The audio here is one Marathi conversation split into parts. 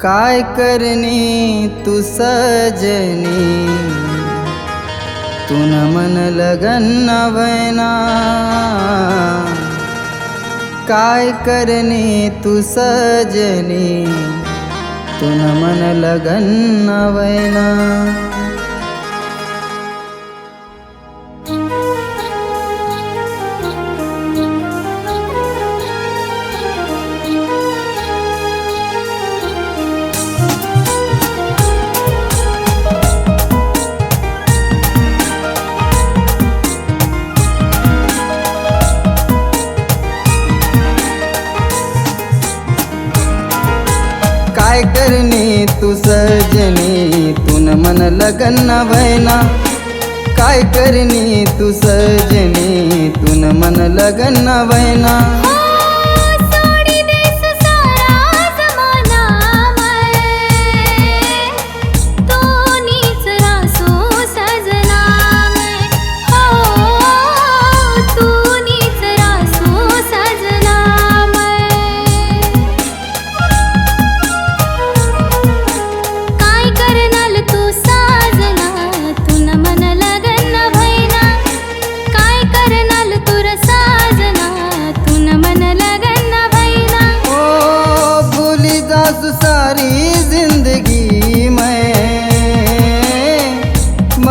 काय करणी तू सजनी? तुन मन लगन नवना. काय करणी तू सजनी? तुन मन लगन नवना. मन लगन वैना काय करणी तू सजनी तुन मन लगन नवना सोडी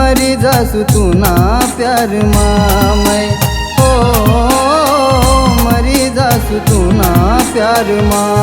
मरी जासु तू ना प्यार माँ मैं ओ मरी जासु तू ना प्यार माँ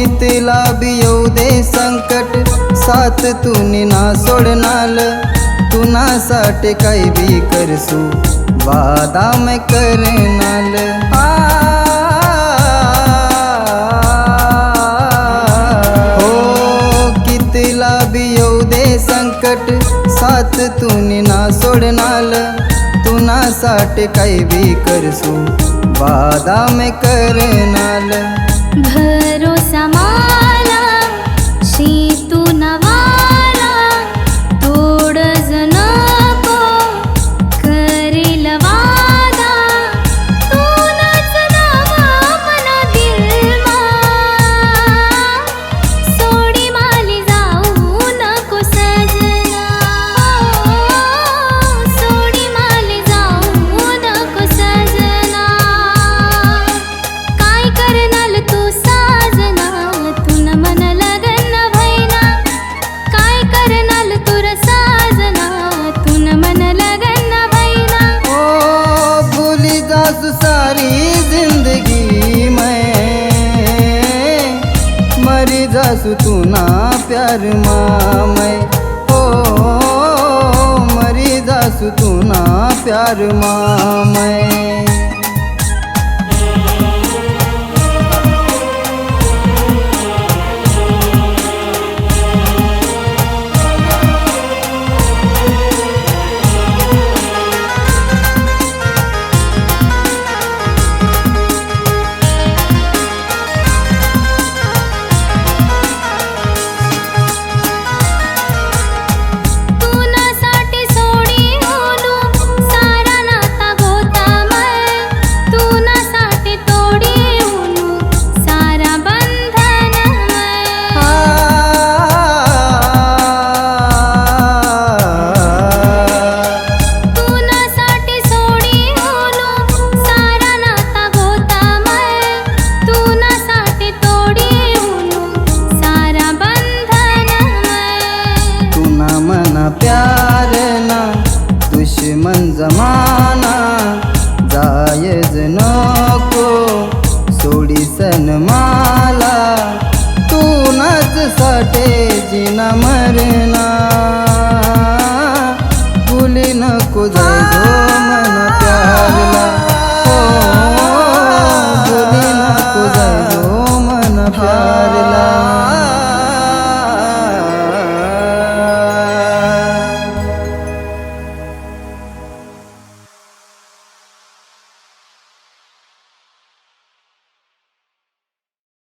मैं हो बी येऊ दे संकट साथ तू ना सोडनाल तू ना काही बी करसू वादा मैं करनाल हो कितीला बी येऊ दे संकट साथ तू ना सोडनाल तू ना काही बी करसू वादा मैं करनाल। भरोसा माला मरी तू ना प्यार मामय. मैं ओ मरी जासु तू ना प्यार मामय. मन जमाना जायज नको सोडी सन्माला तू नाच साठे जिना मरना. भुली नको जा